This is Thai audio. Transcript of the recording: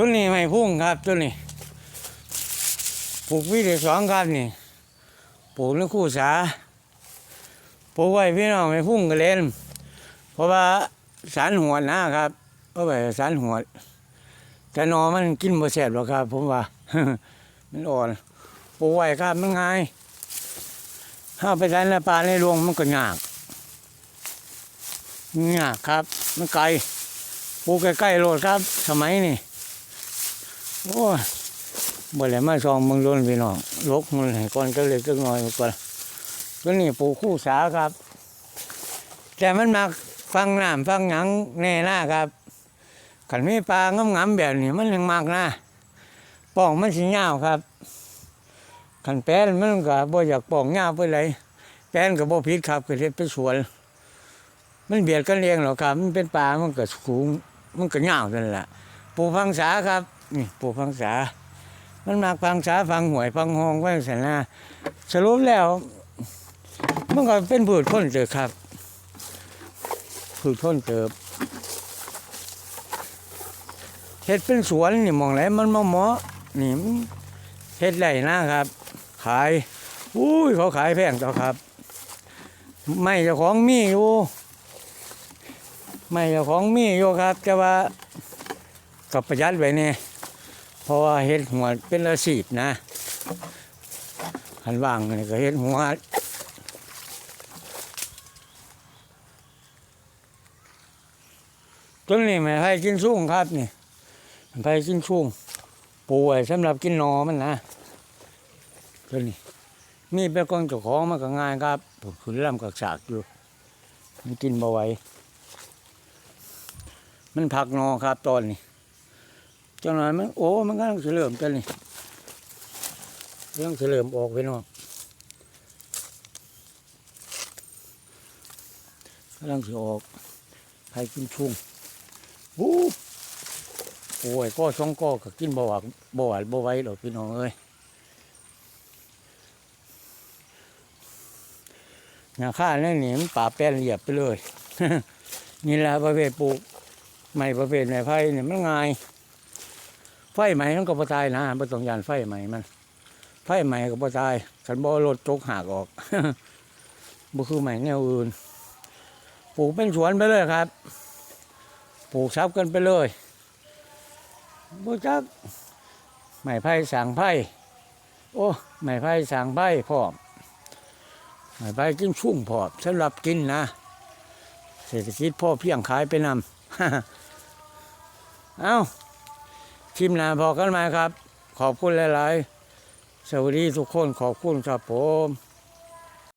ต้นนี้ไม่พุ่งครับต้นนี้ปลูกวิธีสองครับนี่ปลูกในคู่สาปลูกไว้พี่น้องไม่พุ่งกันเล่นเพราะว่าสารหัวดนะครับเพราะว่าสารหัวแต่นอมันกินบ่แซ่บหรอกครับ ผมว่า มันอ่อนปลูกไว้ครับมันง่ายถ้าไปใช้ในป่าในรวงมันก็ยากยากครับ มันไกลปลูกใกล้ๆโลดครับ สมัยนี้ โอ้ยบ่เลยมาซองมืองล้นพี่น้องลกมันให้ก่อนก็เลยก็น้อยกว่าก็นี่ปลูกคู่สาครับ แต่มันมาฟังน้ำฟังหยังแน่หน้าครับขันมีปลางำๆแบบนี้มันยังมากนะป้องมันสิยาวครับขันแป้นมันก็บ่อยากป้องยาวไปเลยแป้นก็บ่ผิดครับก็เฮ็ดไปสวน มันเบียดกันเองหรอกครับ มันเป็นป่ามันก็สูงมันก็ยาวนั่นแหละปลูกพังษาครับ นี่ปลูกพังษา มันมากพังษาฟังหวยฟังหองไว้สันนะสรุปแล้ว มันก็เป็นพืชพ้นเติบครับพืชพ้นเติบเฮ็ดเป็นสวนนี่มองไหนมันมาเหมาะนี่นเฮ็ดไรนะครับ ขายอุ้ยเขาขายแพงต่อครับ ไม่เจ้าของมีอยู่ไม่เจ้าของมีอยู่ครับ แต่ว่ากับประหยัดไว้เนี่ย เพราะว่าเฮ็ดหัวเป็นอาชีพนะหันว่างนี่ก็เฮ็ดหัวต้นนี้ไม่ให้กินสูงครับนี่ไม่ให้กินสูงปลูไว้สำหรับกินนอมันนะต้นนี้มีเป็นกองเจ้าของมันก็ง่ายครับผมขึ้นลำกับสากอยู่มันกินบ่ไหวมันผักนอครับตอนนี้ จังหน่อยมันโอ้มันกำลังเฉลิมกันนี่กำลังเฉลิมออกไปนอกกำลังสิออกใครกินชุ่งวู้โอ้ยก็ช่องก็ก็กินบ่หวานบ่หวานบ่ไหวหรอกพี่น้องเอ้ยหน้าข้าเนี่ยหนีมป่าแป้นเหยียบไปเลย นี่แหละประเภทปลูกไม้ประเภทไม้ไผ่เนี่ยมันง่าย ฟไหม้มันก็บ่ตายนะบ่ต้องยานไฟไหม้มัน ไฟไหม้ก็บ่ตายคันบ่รถจกหักออกบ่คือไม้แนวอื่น ปลูกเป็นสวนไปเลยครับ ปลูกซับกันไปเลยบ่จักไม้ไผ่สางไผ่โอ้ไม้ไผ่สางไผ่พร้อมไม้ไผ่กินชุ่มพร้อมสำหรับกินนะ เศรษฐกิจพ่อเพียงขายไปนำเอ้า ทีมหนาพอกันไหมาครับ ขอบคุณหลาย ๆ สวัสดีทุกคนขอบคุณครับผม